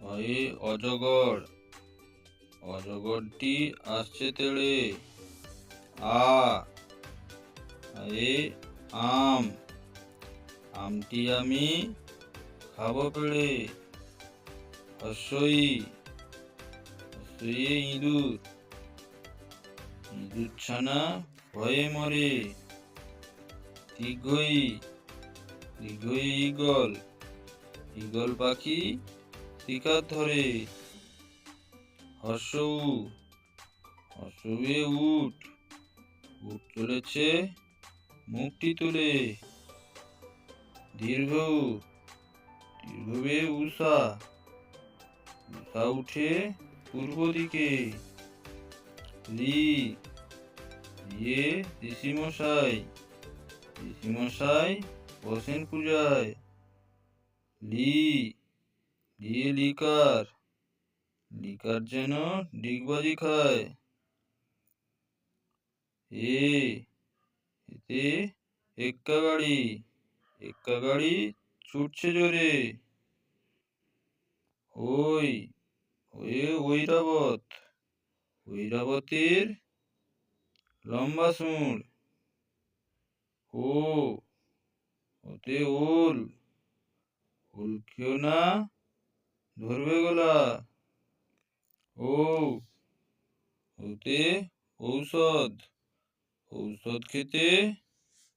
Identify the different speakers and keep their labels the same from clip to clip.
Speaker 1: অয়ে অজগর। অজগরটি আসছে তেড়ে। আ। এ আম। আমটি আমি খাব পেড়ে। হস্যই হস্যই ইঁদুর। ইঁদুর ছানা ভয়ে মরে। দীর্ঘই দীর্ঘই ঈগল। ঈগল পাখি শিকার ধরে। হর্ষ হর্ষবে উঠ। উঠ চলেছে মুখটি তুলে। দীর্ঘ দীর্ঘবে উষা উষা উঠে পূর্ব দিকে। রি রিয়ে ঋষিমশাই। ঋষিমশাই বসেন পূজায়। লি লিয়ে লিকার। লিকার যেন ডিগবাজি খায়। এ, এতে এক্কা গাড়ি। এক্কা গাড়ি ছুটছে জোরে। ওই ওয়ে ঐরাবত। ঐরাবতের লম্বা সুঁড় ও, ওতে ওল। ওল খেও না ধরবে গলা। ও ওতে ঔষধ। ঔষধ খেতে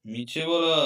Speaker 1: মিছে বলা